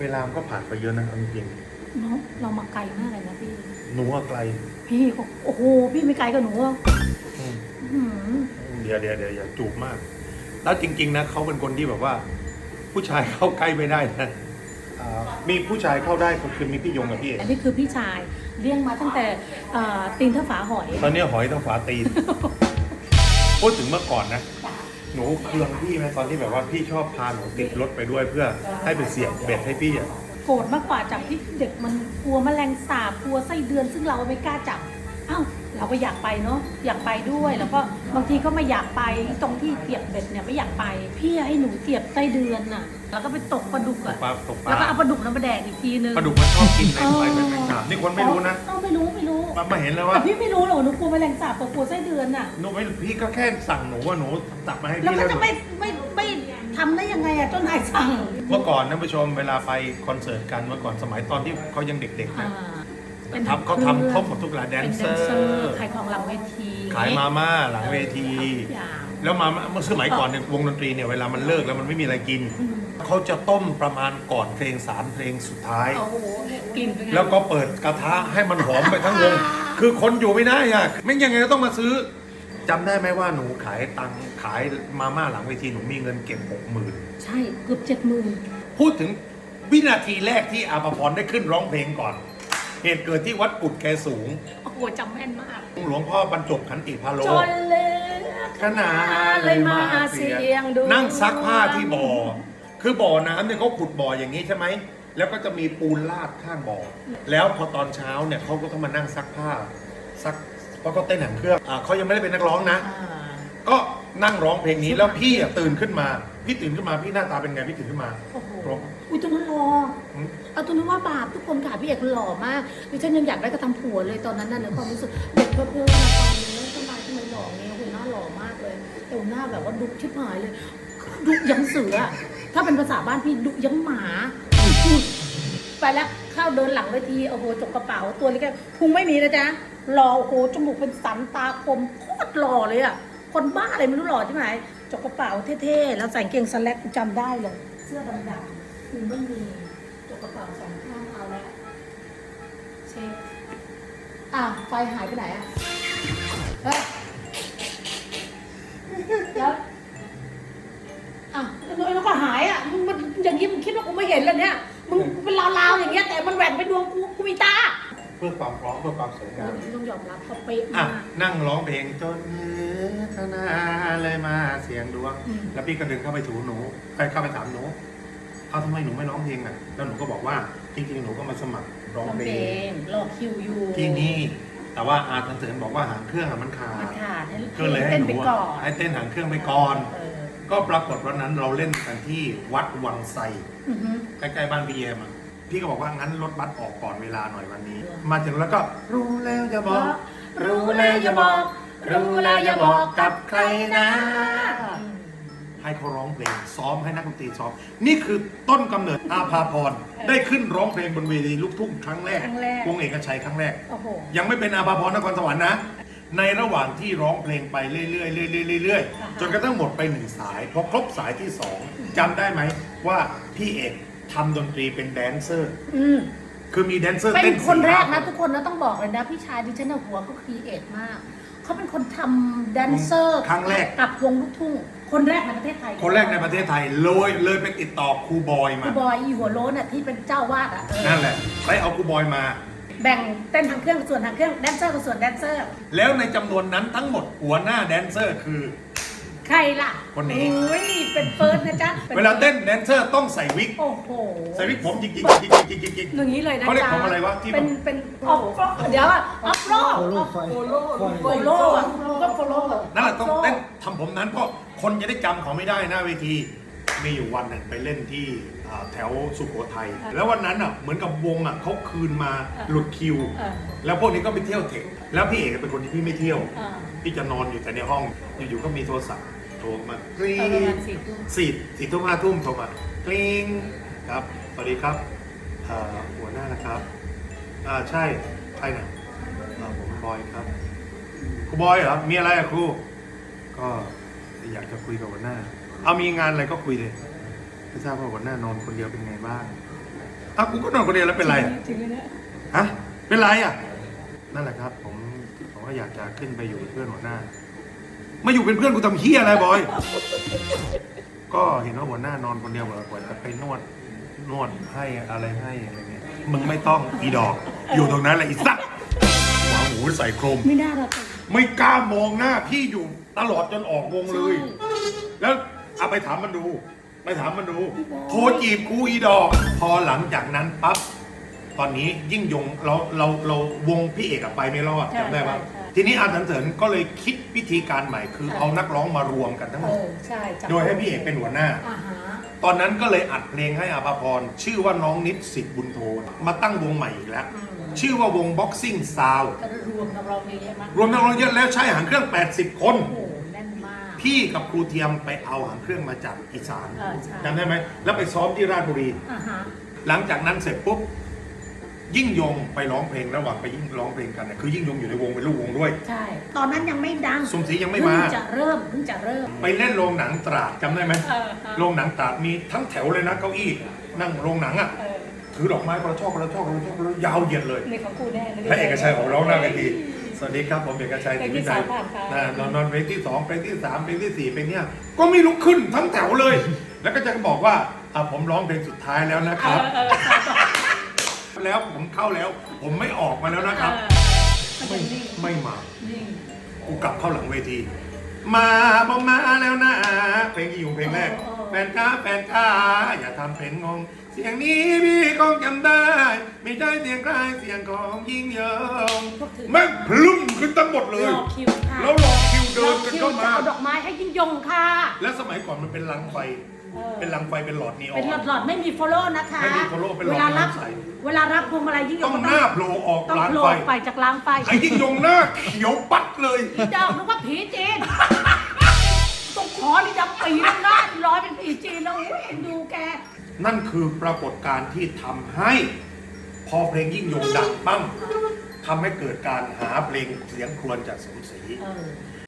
เวลามันก็ผ่านไปเยอะนะเอาจริงเนาะเรามาไกลมากเลยนะพี่ ๆหนูว่าไกลพี่ก็โอ้โห พี่ไม่ไกลกับหนูอะอืมอื้อหือเดี๋ยวเดี๋ยวเดี๋ยวอย่าจูบมาก แล้วจริง ๆ นะเขาเป็นคนที่แบบว่า ผู้ชายเข้าใกล้ไม่ได้นะอ่ามีผู้ชายเข้าได้ก็คือมีพี่ยงกับพี่เอกอันนี้คือพี่ชายเลี้ยงมาตั้งแต่เอ่อตีนเท่าฝาหอยตอนนี้หอยต้องฝาตีนพูดถึงเมื่อก่อนนะ หนูเคืองพี่ไหมตอนที่แบบว่าพี่ชอบพาหนูติดรถไปด้วยเพื่อให้ไปเสียบเบ็ดให้พี่อะโกรธมากกว่าจับที่เด็กมันกลัวแมลงสาบกลัวไส้เดือนซึ่งเราไม่กล้าจับอ้าว เราก็อยากไปเนาะอยากไปด้วยแล้วก็บางทีก็ไม่อยากไปตรงที่เสียบเบ็ดเนี่ยไม่อยากไป พี่ให้หนูเสียบไส้เดือนน่ะ แล้วก็ไปตกปลาดุกตอะกปลาตกปแล้วก็ลาเอาปลาดุกนั้นมาแดกอีกทีนึง ปลาดุกมันชอบกินในไฟเป็นแมงสาบนี่คนไม่รู้นะเออไม่รู้ไม่รู้มามาเห็นแล้วแต่ว่าพี่ไม่รู้หรอกหนูกลัวแมลงสาบกับกลัวไส้เดือนน่ะ หนูไม่พี่ก็แค่สั่งหนูว่าหนูตักมาให้แล้วพี่ก็แล้วหจะนูไม่ไม่ไม่ทำได้ยังไงอะเจ้านายสั่ง เมื่อก่อนท่านผู้ชมเวลาไปคอนเสิร์ตกันเมื่อก่อนสมัยตอนที่เขายังเด็กๆอ่า นะ เป็นทำเขาทำครบหมดทุกรายแดเป็นนเซแดอนเซอร์ร์ขายของหลังเวทีขายมาม่าหลังเวทีทุกอย่างแล้วมาม่าเมื่อสมัยก่อนเนี่ยวงดนตรีเนี่ยเวลามันเลิกแล้วมันไม่มีอะไรกินอืมเขาจะต้มประมาณก่อนเพลงสามเพลงสุดท้ายโอ้โหกลิ่นเป็นไงแล้วก็เปิดกระทะให้มันหอมไปทั้งวงคือคนอยู่ไม่ได้อะไม่ยังไงก็ต้องมาซื้อจำได้ไหมว่าหนูขายตังค์ขายมาม่าหลังเวทีหนูมีเงินเก็บหกหมื่นใช่เกือบเจ็ดหมื่นพูดถึงวินาทีแรกที่อาภพรได้ขึ้นร้องเพลงก่อน เหตุเกิดที่วัดกุดแกสูง โอ้โหจำแม่นมากหลวงพ่อบรรจบขันติพาโลจนเลือขนาดเลยมาเสียงดูนั่งซักผ้าที่บ่อ คือบ่อน้ำเนี่ยเขาขุดบ่ออย่างนี้ใช่ไหม แล้วก็จะมีปูนลาดข้างบ่อ แล้วพอตอนเช้าเนี่ยเขาก็ต้องมานั่งซักผ้าซักเพราะเขาเต้นหนังเครื่องอ่าเขายังไม่ได้เป็นนักร้องนะอ่าก็ นั่งร้องเพลงนี้แล้วพี่อะตื่นขึ้นมา พี่ตื่นขึ้นมาพี่หน้าตาเป็นไงพี่ตื่นขึ้นมาโอ้โหร้อง อุ้ยตรงนั้นรอหืม เอาตรงนั้นว่าบาปทุกคนค่ะพี่เอกหล่อมากดิฉันยังอยากได้กระทำผัวเลยตอนนั้นน่ะในความรู้สึกเด็กเพิ่มๆมาตอนนี้ทำไมทำไมหล่อเงี้ยหุ่นหน้าหล่อมากเลย แต่หุ่นหน้าแบบว่าดุชิบหายเลย ดุยังเสืออะถ้าเป็นภาษาบ้านพี่ดุยังหมาไปแล้วเข้าเดินหลังเวทีโอ้โหจกกระเป๋าตัวเล็กๆพุงไม่มีนะจ๊ะหล่อโอ้โหจมูกเป็นสันตาคมโคตรหล่อเลยอะ คนบ้าอะไรไม่รู้หล่อใช่ไหมจกกระเป๋าเท่ๆ แล้วใส่กางเกงสแลกจำได้เลย เสื้อดำๆพุงไม่มีจกกระเป๋าสองข้างเอาแล้วเช็คอะไฟหายไปไหนอะเฮ้ยแล้วอะแล้วแล้วก็หายอะมึงมันอย่างนี้มึงคิดว่ากูไม่เห็นแล้วเนี่ยมึงเป็นลาวๆอย่างเงี้ยแต่มันแหว่ง พื่อความพร้อมเพื่อความสวยงามต้องยอมรับเขาเป๊ะอะมาก นั่งร้องเพลงจนเนื้อธนาเลยมาเสียงดวงอืม แล้วพี่ก็เดินเข้าไปถูหนูไปเข้าไปถามหนูเอาทำไมหนูไม่ร้องเพลงอะแล้วหนูก็บอกว่าจริงๆหนูก็มาสมัครร้องร้องเพเพลลงงรอคิวอยู่ที่นี่ แต่ว่าอาทันเสริญบอกว่าหางเครื่องอะมันขาดมันขาดให้ก็เลยให้เต้นหไปนูก่ออะนให้เต้นหางเครื่องไปก่อนเออก็ปรากฏวันนั้นเราเล่นกันที่วัดวังไซอือฮึใกล้ๆบ้านพี่เยมอะ พี่ก็บอกว่างั้นรถบัสออกก่อนเวลาหน่อยวันนี้เออมาถึงแล้วก็รู้แล้วจะบอก รู้แล้วอย่าบอก รู้แล้วอย่าบอกกับใครนะ ให้เขาร้องเพลงซ้อมให้นักดนตรีซ้อม นี่คือต้นกำเนิดอาภาพรได้ขึ้นร้องเพลงบนเวทีลูกทุ่งครั้งแรกครั้งแรก วงเอกชัยครั้งแรก โอ้โห ยังไม่เป็นอาภาพรนครสวรรค์นะ ในระหว่างที่ร้องเพลงไปเรื่อยๆเรื่อยๆเรื่อยอ่าฮะๆจนกระทั่งหมดไปหนึ่งสายพอครบสายที่สองจำได้ไหมว่าพี่เอก ทำดนตรีเป็นแดนเซอร์ อืมคือมีแดนเซอร์เป็เต้นนคนแรกสี่นะห้าทุกคนนะต้องบอกเลยนะ พี่ชายดิฉันน่ะหัวเขาครีเอทมาก เขาเป็นคนทำแดนเซอร์ครั้งแรก กับวงลูกทุ่ง คนแรกในประเทศไทยคนแรกในประเทศไทยเลยเลยไปติดต่อครูบอยครูมาบอยอีหัวโล้นอะที่เป็นเจ้าวาดอะเออนั่นแหละไปเอาครูบอยมา แบ่งเต้นทางเครื่องกับส่วนทางเครื่องแดนเซอร์กับส่วนแดนเซอร์ แล้วในจำนวนนั้นทั้งหมดหัวหน้าแดนเซอร์คือ ใครล่ะคนนี้ อุ้ยเป็นเฟิร์สนะจ๊ะป็นเวลาเต้นแดนเซอร์ต้องใส่วิก โอ้โหใส่วิกผมจริงๆจริงๆจริงๆจริงๆจริงอย่างนี้เลยนะเขาเรียกจ๊ะผมอะไรวะที่เป็นมันเป็นออฟโรเดี๋ยวอะออฟโรโฟโล่ไฟโฟโล่โฟโล่อะก็โฟโล่นั่นแหละต้องเต้นทำผมนั้นเพราะคนจะได้จำเขาไม่ได้หน้าเวที มีอยู่วันหนึ่งไปเล่นที่อ่าแถวสุโขทัย แล้ววันนั้นอะเหมือนกับวงอะเขาคืนมาหลุดคิว เออ แล้วพวกนี้ก็ไปเที่ยวเทคแล้วพี่เอกเป็นคนที่พี่ไม่เที่ยวเออพี่จะนอนอยู่แต่ในห้อง อยู่ๆก็มีโทรศัพท์โท รมากรี๊เออประมาณดสี่ทุ่ม สี่สี่ทุ่มห้าทุ่มโทรมากริ๊งครับสวัสดีครับเอ่อหัวหน้านะครับอ่าใช่ใครเนี่ยอ่าผมบอยครับครูบอยเหรอมีอะไรอะครูก็อยากจะคุยกับหัวหน้า เอามีงานอะไรก็คุยเลยไม่ทราบว่าหัวหน้านอนคนเดียวเป็นไงบ้างอ้าวกูก็นอนคนเดียวแล้วเป็นไรอะจริงไหมเนี่ยฮะเป็นไรอะ นั่นแหละครับ ผมผมก็อยากจะขึ้นไปอยู่เป็นเพื่อนหัวหน้า มาอยู่เป็นเพื่อนกูทำเฮียอะไรบอย ก็เห็นว่าหัวหน้านอนคนเดียวกว่าจะไปนวดนวดให้อะไรให้อะไรเงี้ยมึงไม่ต้องอีดอก อยู่ตรงนั้นแหละอีสัตว์หัวหูใส่โครม ไม่น่ารักเลยไม่กล้ามองหน้าพี่อยู่ตลอดจนออกวงเลยใช่แล้วเอาไปถามมันดู ไปถามมันดูพี่บอยโทรจีบกูอีดอก พอหลังจากนั้นปั๊บ ตอนนี้ยิ่งยงเราเราเราวงพี่เอกอะไปไม่รอดใช่จำได้ปะ ใช่ใช่ ทีนี้อาสันเสริญก็เลยคิดวิธีการใหม่คือใช่เอานักร้องมารวมกันทั้งหมเอด อใช่จับโดยให้พี่เอกเป็นหัวหน้า อ่าฮะตอนนั้นก็เลยอัดเพลงให้อาภาพร ชื่อว่าน้องนิดสิทธิ์บุญโทนมาตั้งวงใหม่อีกแล้ว อืมชื่อว่าวง Boxing Sound ก็รวมนักร้องเยอะแยะมากรวมนักร้องเยอะแล้วใช้หางเครื่อง 80 คน โอ้โหแน่นมาก พี่กับครูเทียมไปเอาหางเครื่องมาจากอีสานเออใช่ จำได้ไหมแล้วไปซ้อมที่ราชบุรี อ่าฮะหลังจากนั้นเสร็จปุ๊บ ยิ่งยงไปร้องเพลงระหว่างไปยิ่งร้องเพลงกันเนี่ยคือยิ่งยงอยู่ในวงเป็นลูกวงด้วย ใช่ ตอนนั้นยังไม่ดังสมศรียังไม่มา เพิ่งจะเริ่มเพิ่งจะเริ่ม ไปเล่นโรงหนังตราดจำได้ไหมเออฮะโรงหนังตราดมีทั้งแถวเลยนะเก้าอี้นั่งโรงหนังอะเออถือดอกไม้คนละช่อคนละช่อคนละช่อคนละยาวเหยียดเลยในของกูแน่เลย พระเอกชัยของร้องหน้าเวทีสวัสดีครับผมเอกชัยเพลงที่ศรีวิชัยสองผ่านไปอ่านอนนอนเพลงที่สองเพลงที่สามเพลงที่สี่เพลงเนี้ยก็ไม่ลุกขึ้นทั้งแถวเลย แล้วก็จะบอกว่าอะผมร้องเพลงสุดท้ายแล้วนะคเอรับอเออใช่ แล้วผมเข้าแล้ว ผมไม่ออกมาแล้วนะครับมันไม่จะนิ่งไม่มานิ่งกูกลับเข้าหลังเวที มาบอมาแล้วนะ เพลงที่อยู่เพลงแรกเออเออแฟนค้าแฟนค้าอย่าทำเป็นงง เสียงนี้พี่คงจำได้ ไม่ใช่เสียงใครเสียงของยิ่งยงพวกถือแม่งพลุ่มขึ้นทั้งหมดเลย รอคิวค่ะแล้วรอคิวเดินกันรอคิวเข้าจะมาเอาดอกไม้ให้ยิ่งยงค่ะ แล้วสมัยก่อนมันเป็นลังไฟ เออเป็นลังไฟเป็นหลอดนีออเป็นหลอดนหลอดๆไม่มี follow นะคะไม่มี follow เป็นหลอดเวลารับน้ำใส เวลารับพวงมาลัยยิ่งยต้องงก็หน้าโผล่ออกต้องล้างโผล่ไฟไปจากล้างไฟไอ้ยิ่งยงหน้าเขียวปัดเลยพี่ดาวนึกว่าผีจีนตรงคอนี่ดำปีแล้วหน้าร้อยเป็นผีจีนแล้วโอ้ยเอ็นดูแก นั่นคือปรากฏการณ์ที่ทำให้พอเพลงยิ่งยงดังปั้งทำให้เกิดการหาเพลงเสียงครวญจากสมศรี เออ